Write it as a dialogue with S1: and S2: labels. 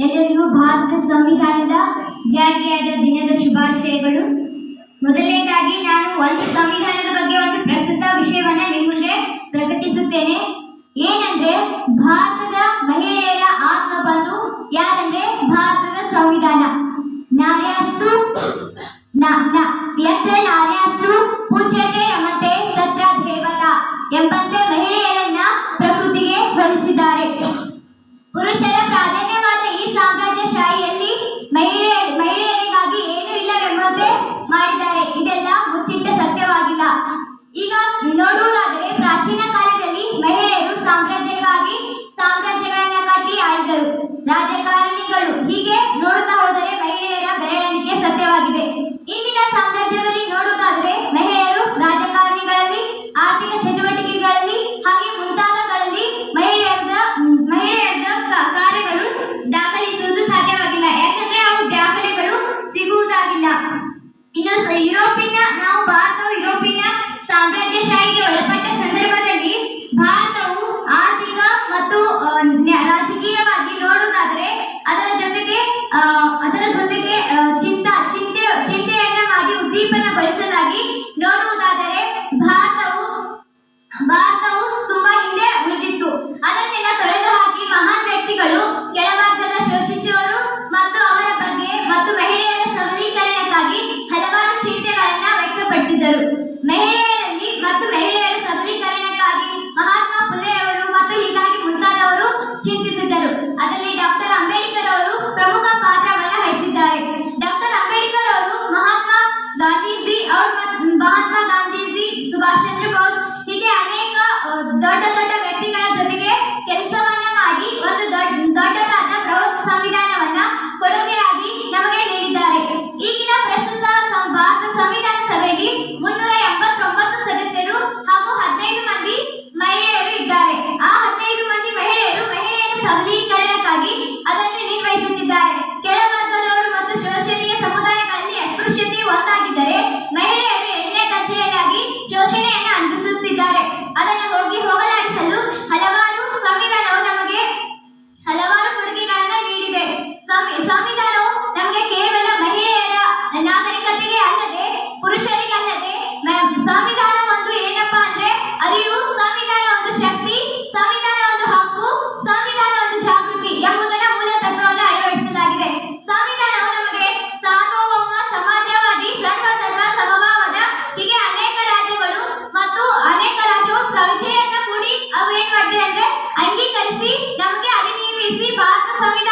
S1: ಎಲ್ಲರಿಗೂ ಭಾರತ ಸಂವಿಧಾನದ ಜಾರಿಯಾದ ದಿನದ ಶುಭಾಶಯಗಳು. ಮೊದಲನೇದಾಗಿ ನಾನು ಒಂದು ಸಂವಿಧಾನದ ಬಗ್ಗೆ ಒಂದು ಪ್ರಸ್ತುತ ವಿಷಯವನ್ನ ನಿಮ್ಮ ಮುಂದೆ ಪ್ರಕಟಿಸುತ್ತೇನೆ. ಏನಂದ್ರೆ, ಭಾರತದ ಮಹಿಳೆಯರ ಆತ್ಮ ಬಂಧು ಯಾರಂದ್ರೆ ಭಾರತದ ಸಂವಿಧಾನ. ನಾರ್ಯಾಸ್ತು ನಾರ್ಯಾಸ್ತು, ಪೂಜ್ಯತೆ ರಮತೆ ತತ್ರ ದೇವತಾ ಎಂಬಂತೆ ಮಹಿಳೆಯರನ್ನ ಈಗ ನೋಡುವುದಾದರೆ ಪ್ರಾಚೀನ ಕಾಲದಲ್ಲಿ ಮಹಿಳೆಯರು ಸಾಮ್ರಾಜ್ಯಕ್ಕಾಗಿ ಸಾಮ್ರಾಜ್ಯಗಳನ್ನ ಕಟ್ಟಿ ಆಳಿದರು. ರಾಜಕಾರಣಿಗಳು ಹೀಗೆ ನೋಡುತ್ತಾ ಹೋದರೆ ಮಹಿಳೆಯರ ಬೆರಳೆಣಿಕೆ ಸತ್ಯವಾಗಿದೆ. ಇಂದಿನ ಸಾಮ್ರಾಜ್ಯದಲ್ಲಿ ನೋಡುವುದಾದರೆ ಮಹಿಳೆಯರು ರಾಜಕಾರಣಿಗಳಲ್ಲಿ, ಆರ್ಥಿಕ ಚಟುವಟಿಕೆಗಳಲ್ಲಿ ಹಾಗೆ ಮುಂತಾದಗಳಲ್ಲಿ ಮಹಿಳೆಯರ ಮಹಿಳೆಯರ ಕಾರ್ಯಗಳು ದಾಖಲಿಸುವುದು ಸಾಧ್ಯವಾಗಿಲ್ಲ. ಯಾಕಂದ್ರೆ ಅವು ದಾಖಲೆಗಳು ಸಿಗುವುದಾಗಿಲ್ಲ. ಇನ್ನು ಯುರೋಪಿನ, ನಾವು ಭಾರತವು ಯುರೋಪಿನ ಸಾಮ್ರಾಜ್ಯಶಾಹಿಗೆ ಒಳಪಟ್ಟ ಸಂದರ್ಭದಲ್ಲಿ ಭಾರತವು ಆರ್ಥಿಕ ಮತ್ತು ರಾಜಕೀಯವಾಗಿ ನೋಡುವುದಾದರೆ ಅದರ ಜೊತೆಗೆ ಅದರ ಜೊತೆಗೆ ಚಿಂತ, ಚಿಂತೆ, ಚಿಂತೆಯನ್ನ ಮಾಡಿ ಉದ್ದೀಪನಗೊಳಿಸಲಾಗಿ ನೋಡುವುದಾದರೆ ಭಾರತವು ಭಾರತವು ತುಂಬಾ ಹಿಂದೆ ಉಳಿದಿತ್ತು. ಅದನ್ನೆಲ್ಲ ತೊಳೆದು ಹಾಕಿ ಮಹಾನ್ ವ್ಯಕ್ತಿಗಳು ಕೆಳವರ್ಗದ ಶೋಷಿಸುವರು ಮತ್ತು ಅವರ ಬಗ್ಗೆ ಮತ್ತು ಮಹಿಳೆಯರ ಸಬಲೀಕರಣಕ್ಕಾಗಿ ಹಲವಾರು ಚಿಂತೆಗಳನ್ನ ವ್ಯಕ್ತಪಡಿಸಿದರು. ಅದರಲ್ಲಿ ಡಾಕ್ಟರ್ ಅಂಬೇಡ್ಕರ್ ಅವರು ಪ್ರಮುಖ ಅದನ್ನು ನಿರ್ವಹಿಸುತ್ತಿದ್ದಾರೆ. इसी बात में सभी